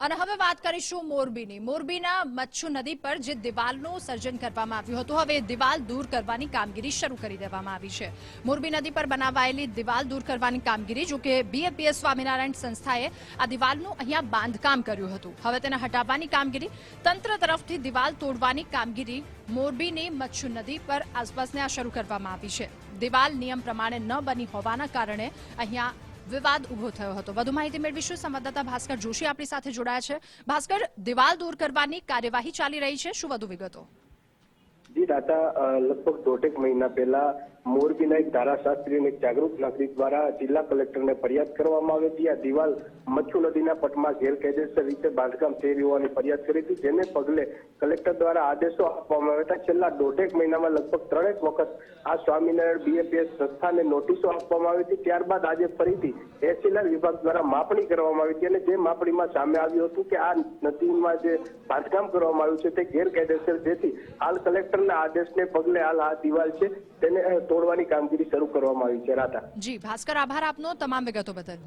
અને હવે વાત કરીશું મોરબીની. મોરબીના મચ્છુ નદી પર જે દિવાલનું સર્જન કરવામાં આવ્યું હતું, હવે દિવાલ દૂર કરવાની કામગીરી શરૂ કરી દેવામાં આવી છે. મોરબી નદી પર બનાવાયેલી દિવાલ દૂર કરવાની કામગીરી જો કે બીએપીએસ સ્વામિનારાયણ સંસ્થાએ આ દિવાલનું અહીંયા બાંધકામ કર્યું હતું. હવે તેને હટાવવાની કામગીરી, તંત્ર તરફથી દિવાલ તોડવાની કામગીરી મોરબીની મચ્છુ નદી પર આસપાસને આ શરૂ કરવામાં આવી છે. દિવાલ નિયમ પ્રમાણે ન બની હોવાના કારણે અહીંયા વિવાદ ઊભો થયો હતો. વધુ માહિતી મેળવીશું. સંવાદદાતા ભાસ્કર જોશી આપણી સાથે જોડાયા છે. ભાસ્કર, દિવાલ દૂર કરવાની કાર્યવાહી ચાલી રહી છે. શું વધુ વિગતો? અ, લગભગ દોઢેક મહિના પહેલા મોરબીના એક ધારાશાસ્ત્રી અને જાગૃત નાગરિક દ્વારા જિલ્લા કલેક્ટરને ફરિયાદ કરવામાં આવી હતી. આ દિવાલ મચ્છુ નદીના પટમાં ગેરકાયદેસર રીતે બાંધકામ થઈ રહ્યું હોવાની ફરિયાદ કરી હતી જેને પગલે કલેક્ટર દ્વારા આદેશો આપવામાં આવ્યા હતા. છેલ્લા દોઢેક મહિનામાં લગભગ ત્રણેક વખત આ સ્વામિનારાયણ બીએપીએસ સંસ્થાને નોટિસો આપવામાં આવી હતી. ત્યારબાદ આજે ફરીથી એસીલર વિભાગ દ્વારા માપણી કરવામાં આવી હતી અને જે માપણીમાં સામે આવ્યું હતું કે આ નદીમાં જે બાંધકામ કરવામાં આવ્યું છે તે ગેરકાયદેસર જેથી હાલ કલેક્ટરના આદેશને પગલે હાલ આ દિવાલ છે, તેને તોડવાની કામગીરી શરૂ કરવામાં આવી છે. રાધા. જી, ભાસ્કર, આભાર આપનો તમામ વિગતો બદલ.